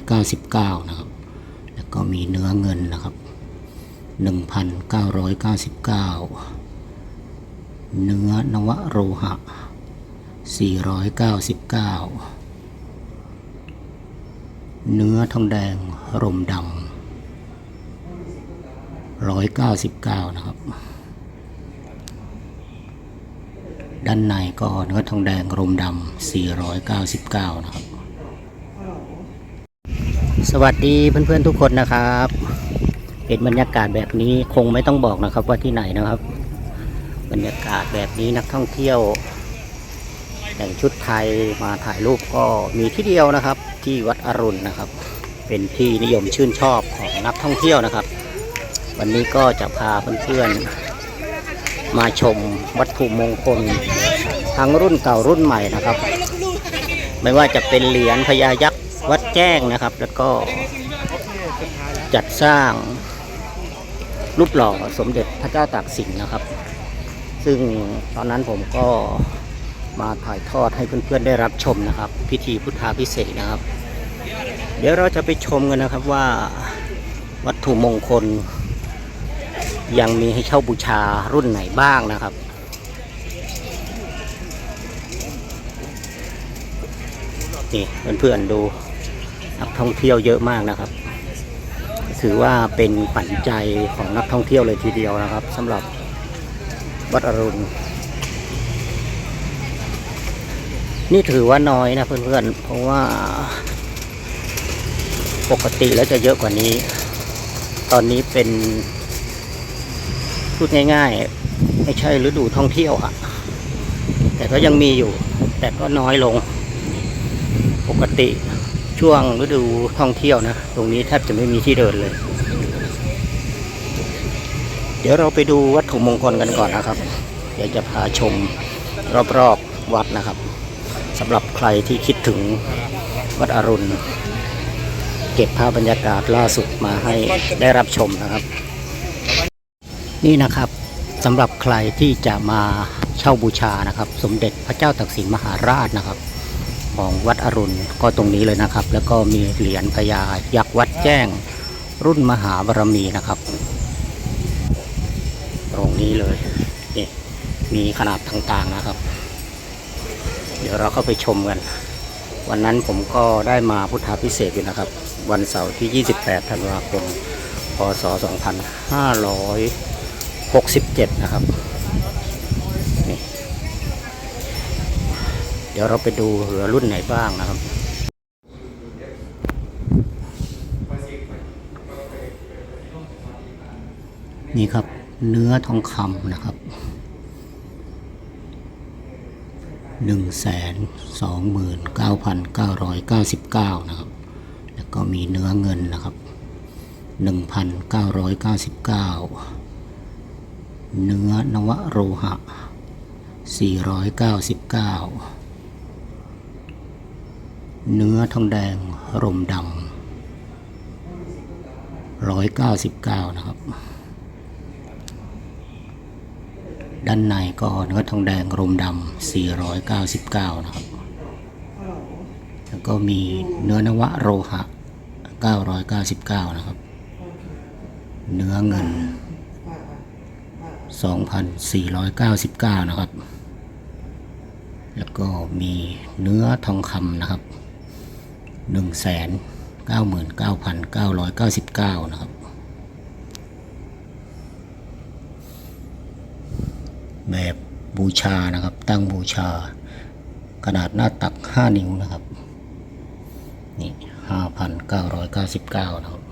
499 นะครับ แล้วก็มีเนื้อเงินนะครับ 1,999 เนื้อนวโรหะ 499 เนื้อทองแดงรมดำ199 นะครับด้านในก็เนื้อทองแดงรมดำ499 นะครับ สวัสดีเพื่อนๆทุกคนนะครับเป็นบรรยากาศแบบนี้คงไม่ต้องบอกนะครับว่าที่ไหนนะครับ บรรยากาศแบบนี้นักท่องเที่ยว แต่งชุดไทยมาถ่ายรูปก็มีที่เดียวนะครับ ที่วัดอรุณนะครับ เป็นที่นิยมชื่นชอบของนักท่องเที่ยวนะครับ วันนี้ก็จะพาเพื่อนๆมาชมวัตถุมงคลทั้งรุ่นเก่ารุ่นใหม่นะครับ ไม่ว่าจะเป็นเหรียญพญายักษ์ วัดแจ้งนะครับ แล้วก็จัดสร้างรูปหล่อสมเด็จพระเจ้าตากสินนะครับ ซึ่งตอนนั้นผมก็มาถ่ายทอดให้เพื่อนๆได้รับชมนะครับ พิธีพุทธาพิเศษนะครับ เดี๋ยวเราจะไปชมกันนะครับว่าวัตถุมงคล ยังมีให้เช่าบูชารุ่นไหนบ้างนะครับนี่เพื่อนๆดู นักท่องเที่ยวเยอะมากนะครับ ถือว่าเป็นปัจจัยของนักท่องเที่ยวเลยทีเดียวนะครับสำหรับวัดอรุณ นี่ถือว่าน้อยนะเพื่อนๆ เพราะว่าปกติแล้วจะเยอะกว่านี้ ตอนนี้เป็น พูดง่ายๆ ไม่ใช่ฤดูท่องเที่ยวอะแต่ก็ยังมีอยู่ แต่ก็น้อยลง ปกติ ช่วงฤดูท่องเที่ยวนะ ตรงนี้แทบจะไม่มีที่เดินเลย เดี๋ยวเราไปดูวัตถุมงคลกันก่อนนะครับ เดี๋ยวจะพาชมรอบๆวัดนะครับสำหรับใครที่คิดถึงวัดอรุณ เก็บภาพบรรยากาศล่าสุดมาให้ได้รับชมนะครับ นี่นะครับสำหรับใครที่จะมาเช่าบูชานะครับ สมเด็จพระเจ้าตากสินมหาราชนะครับ ของวัดอรุณก็ตรงนี้เลยนะครับ แล้วก็มีเหรียญพญายักษ์วัดแจ้งรุ่นมหาบารมีนะครับ ตรงนี้เลยนี่มีขนาดต่างๆนะครับ เดี๋ยวเราเข้าไปชมกัน วันนั้นผมก็ได้มาพุทธาพิเศษอยู่นะครับ วันเสาร์ที่ 28 ธันวาคม พศ 2567 นะครับ เดี๋ยวเราไปดูเหือรุ่นไหนบ้างนะครับนี่ครับเนื้อทองคำนะครับหนึ่งแสนสองหมื่นเก้าพันเก้าร้อยเก้าสิบเก้านะครับ แล้วก็มีเนื้อเงินนะครับหนึ่งพันเก้าร้อยเก้าสิบเก้าเนื้อนวโรหะสี่ร้อยเก้าสิบเก้า เนื้อทองแดงรมดำร้อยเก้าสิบเก้านะครับ ด้านในก็เนื้อทองแดงรมดำ499นะครับ แล้วก็มีเนื้อนวโรหะ999นะครับ เนื้อเงิน2,499นะครับ แล้วก็มีเนื้อทองคำนะครับ หนึ่งแสนเก้าหมื่นเก้าพันเก้าร้อยเก้าสิบเก้านะครับแบบบูชานะครับ ตั้งบูชา ขนาดหน้าตักห้านิ้วนะครับนี่ห้าพันเก้าร้อยเก้าสิบเก้านะครับ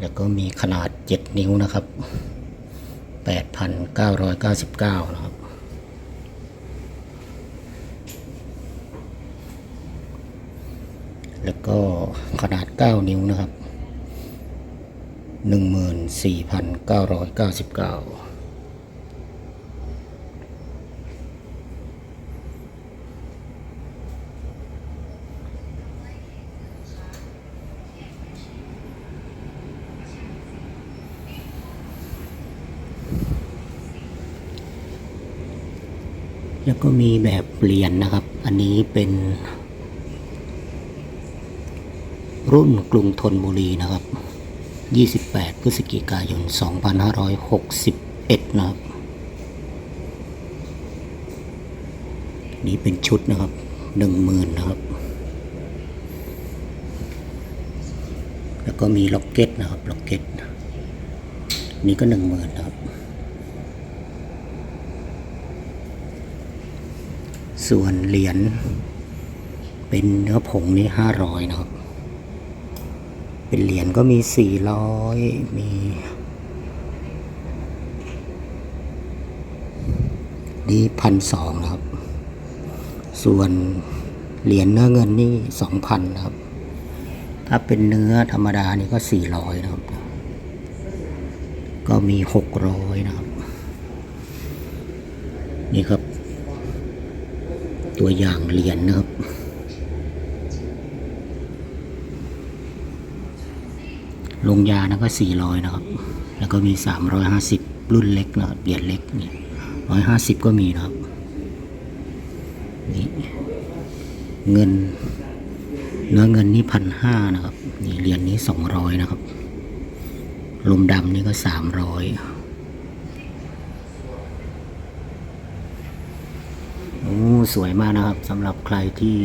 แล้วก็มีขนาดเจ็ดนิ้วนะครับแปดพันเก้าร้อยเก้าสิบเก้านะครับ แล้ว ก็ขนาด 9 นิ้วนะครับหนึ่งหมื่นสี่พันเก้าร้อยเก้าสิบเก้าแล้วก็มีแบบเหรียญนะครับ อันนี้เป็น รุ่นกรุงธนบุรีนะครับ 28 พฤศจิกายน 2561 นะครับ นี่เป็นชุดนะครับ 10,000 นะครับ แล้วก็มีล็อกเก็ตนะครับ ล็อกเก็ต นี่ก็ 10,000 นะครับ ส่วนเหรียญเป็นเนื้อผงนี่ห้าร้อยนะครับ เป็นเหรียญก็มีสี่ร้อยมีนี่พันสองครับ ส่วนเหรียญเนื้อเงินนี่สองพันครับ ถ้าเป็นเนื้อธรรมดานี่ก็สี่ร้อยนะครับ ก็มีหกร้อยนะครับ นี่ครับ ตัวอย่างเหรียญนะครับ ลงยานะก็สี่ร้อยนะครับ แล้วก็มีสามร้อยห้าสิบรุ่นเล็กนะครับเหรียญเล็กเนี่ร้อยห้าสิบก็มีนะครับ นี่เงิน เนื้อเงินนี่พันห้านะครับ นี่เหรียญนี้สองร้อยนะครับ ลมดำนี่ก็สามร้อยโอ้สวยมากนะครับสำหรับใครที่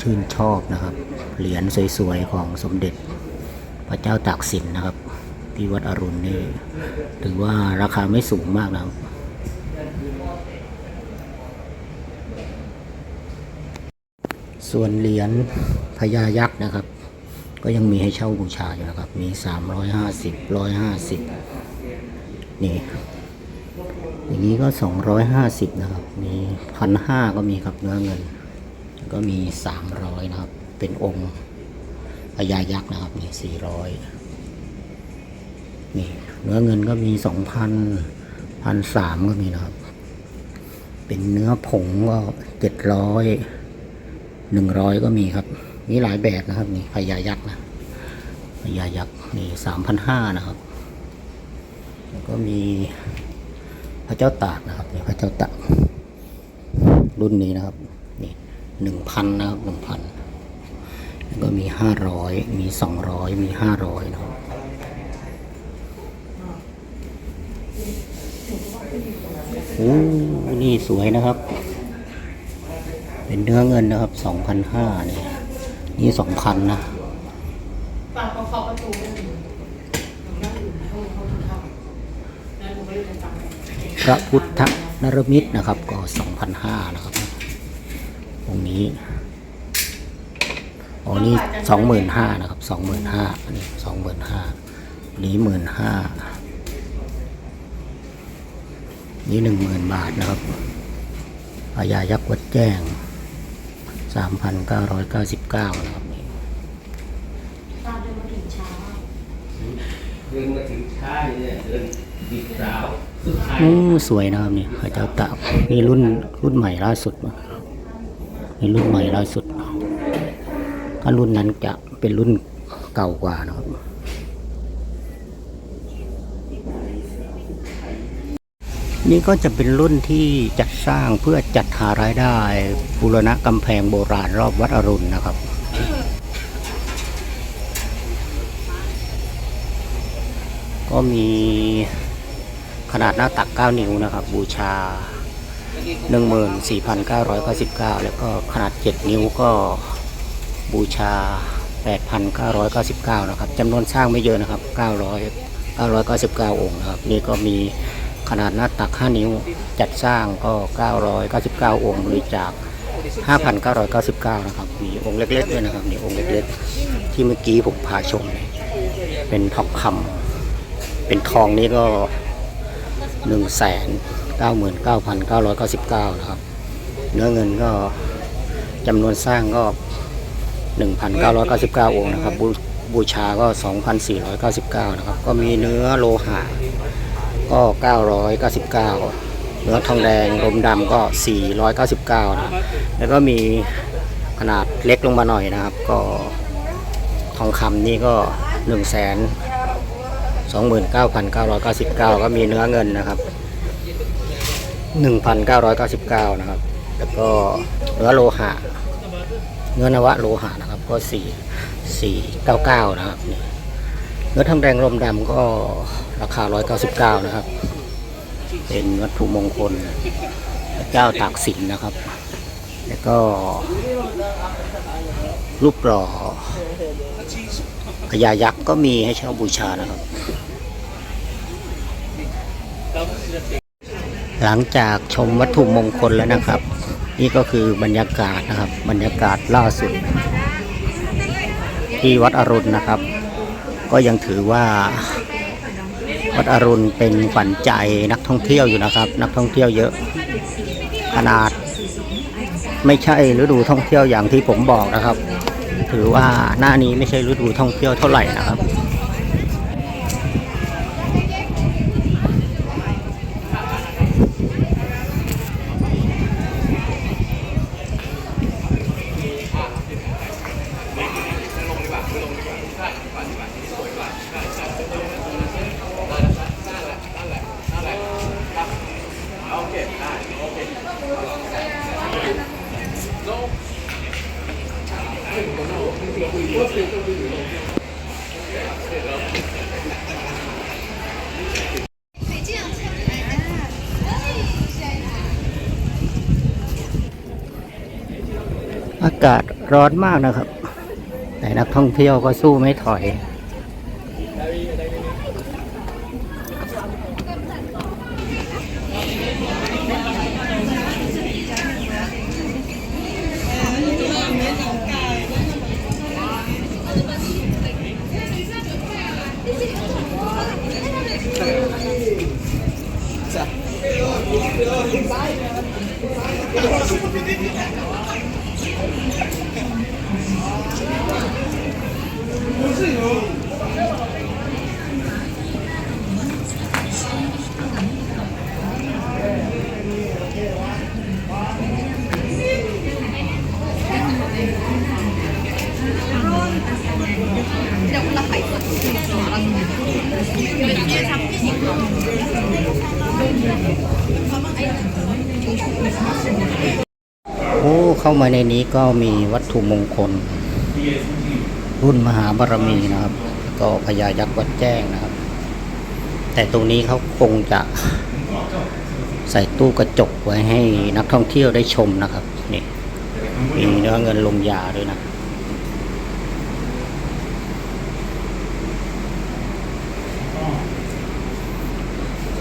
ชื่นชอบนะครับ เหรียญสวยๆ ของสมเด็จพระเจ้าตากสินนะครับ ที่วัดอรุณนี่ถือว่าราคาไม่สูงมากนะครับส่วนเหรียญพญายักษ์นะครับ ก็ยังมีให้เช่าบูชาอยู่นะครับ มี 350 150 นี่ อย่างนี้ก็สองร้อยห้าสิบนะครับ มีพันห้าก็มีครับเนื้อเงิน ก็มีสามร้อยนะครับ เป็นองค์พญายักษ์นะครับนี่สี่ร้อยนี่เนื้อเงินก็มีสองพันพันสามก็มีนะครับ เป็นเนื้อผงก็เจ็ดร้อยหนึ่งร้อยก็มีครับมีหลายแบบนะครับนี่พญายักษ์นะพญายักษ์นี่สามพันห้านะครับแล้วก็มีพระเจ้าตากนะครับนี่พระเจ้าตากรุ่นนี้นะครับนี่หนึ่งพันนะครับหนึ่งพัน ก็มีห้าร้อยมีสองร้อยมีห้าร้อยเนาะโอ้นี่สวยนะครับ เป็นเนื้อเงินนะครับสองพันห้านี่นี่สองพันนะปราถึงเข้าแล้วหนูไม่ได้จำเลยพระพุทธนรมิตรนะครับ ก็สองพันห้านะครับตรงนี้ อ๋อนี่สองหมื่นห้านะครับสองหมื่นห้าอันนี้สองหมื่นห้านี้หมื่นห้านี่หนึ่งหมื่นบาทนะครับพญายักษ์วัดแจ้งสามพันเก้าร้อยเก้าสิบเก้านะครับนี่ตอนเดินมาถึงเช้าเดินมาถึงช้าเนี่ยเดินดีสาวสุดท้ายโอ้สวยนะครับนี่พระเจ้าตากนี่รุ่นรุ่นใหม่ล่าสุดนะนี่รุ่นใหม่ล่าสุด ถ้ารุ่นนั้นจะเป็นรุ่นเก่ากว่านะครับ นี่ก็จะเป็นรุ่นที่จัดสร้างเพื่อจัดหารายได้บูรณะกำแพงโบราณรอบวัดอรุณนะครับก็มีขนาดหน้าตัก 9 นิ้วนะครับ บูชา 14,999 แล้วก็ขนาด 7 นิ้วก็ บูชา 8,999 นะครับจำนวนสร้างไม่เยอะนะครับ 900 999 องค์นะครับ นี่ก็มีขนาดหน้าตัก 5 นิ้วจัดสร้างก็ 999 องค์บริจาค 5,999 นะครับ มีองค์เล็กๆด้วยนะครับนี่องค์เล็กๆ ที่เมื่อกี้ผมพาชม เป็นทองคำเป็นทองนี่ก็หนึ่งแสนเก้าหมื่นเก้าพันเก้าร้อยเก้าสิบเก้านะครับ เนื้อเงินก็จำนวนสร้างก็ หนึ่งพันเก้าร้อยเก้าสิบเก้าองค์นะครับ บูบูชาก็สองพันสี่ร้อยเก้าสิบเก้านะครับ ก็มีเนื้อโลหะก็เก้าร้อยเก้าสิบเก้าเนื้อทองแดงลมดำก็สี่ร้อยเก้าสิบเก้านะ แล้วก็มีขนาดเล็กลงมาหน่อยนะครับ ก็ทองคำนี่ก็หนึ่งแสน29,999 ก็มีเนื้อเงินนะครับ 1,999 นะครับ แล้วก็เนื้อโลหะ เนื้อนวะโลหะ นะครับก็4 499นะครับเนื้อทองแดงลมดำก็ราคา199นะครับ เป็นวัตถุมงคลเจ้าตากสินนะครับ แล้วก็ รูปหล่อพญายักษ์ก็มีให้เช่าบูชานะครับ หลังจากชมวัตถุมงคลแล้วนะครับ นี่ก็คือบรรยากาศนะครับ บรรยากาศล่าสุด ที่วัดอรุณนะครับ ก็ยังถือว่าวัดอรุณเป็นขวัญใจนักท่องเที่ยวอยู่นะครับ นักท่องเที่ยวเยอะ ขนาด ไม่ใช่ฤดูท่องเที่ยวอย่างที่ผมบอกนะครับ ถือว่าหน้านี้ไม่ใช่ฤดูท่องเที่ยวเท่าไหร่นะครับ อากาศร้อนมากนะครับ แต่นักท่องเที่ยวก็สู้ไม่ถอย โอ้เข้ามาในนี้ก็มีวัตถุมงคล รุ่นมหาบารมีนะครับ ก็พญายักษ์วัดแจ้งนะครับ แต่ตรงนี้เขาคงจะใส่ตู้กระจกไว้ให้นักท่องเที่ยวได้ชมนะครับนี่มีเนื้อเงินลงยาด้วยนะ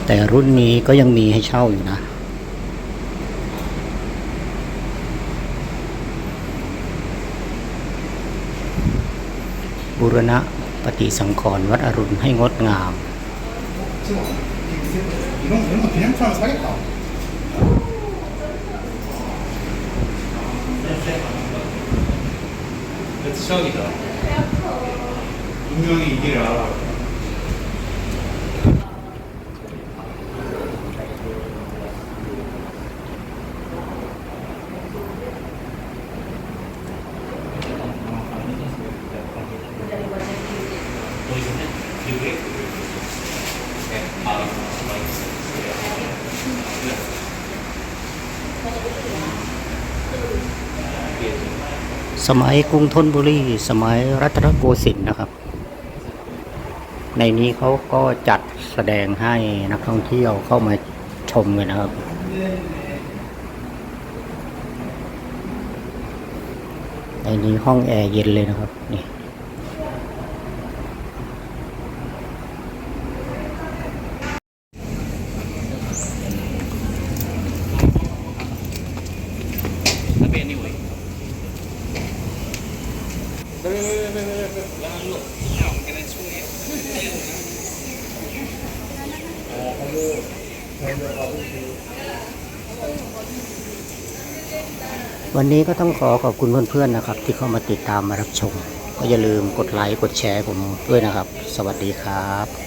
แต่รุ่นนี้ก็ยังมีให้เช่าอยู่นะ บูรณะปฏิสังขรณ์วัดอรุณให้งดงาม 이건 그런 거 그냥 사면 사겠다. 추억이다. 분명히 이게 알아. 아, สมัยกรุงธนบุรีสมัยรัตนโกสินทร์นะครับ ในนี้เขาก็จัดแสดงให้นักท่องเที่ยวเข้ามาชมกันนะครับ ในนี้ห้องแอร์เย็นเลยนะครับนี่ วันนี้ก็ต้องขอขอบคุณเพื่อนๆนะครับ ที่เข้ามาติดตามมารับชม ก็อย่าลืมกดไลค์กดแชร์ผมด้วยนะครับ สวัสดีครับ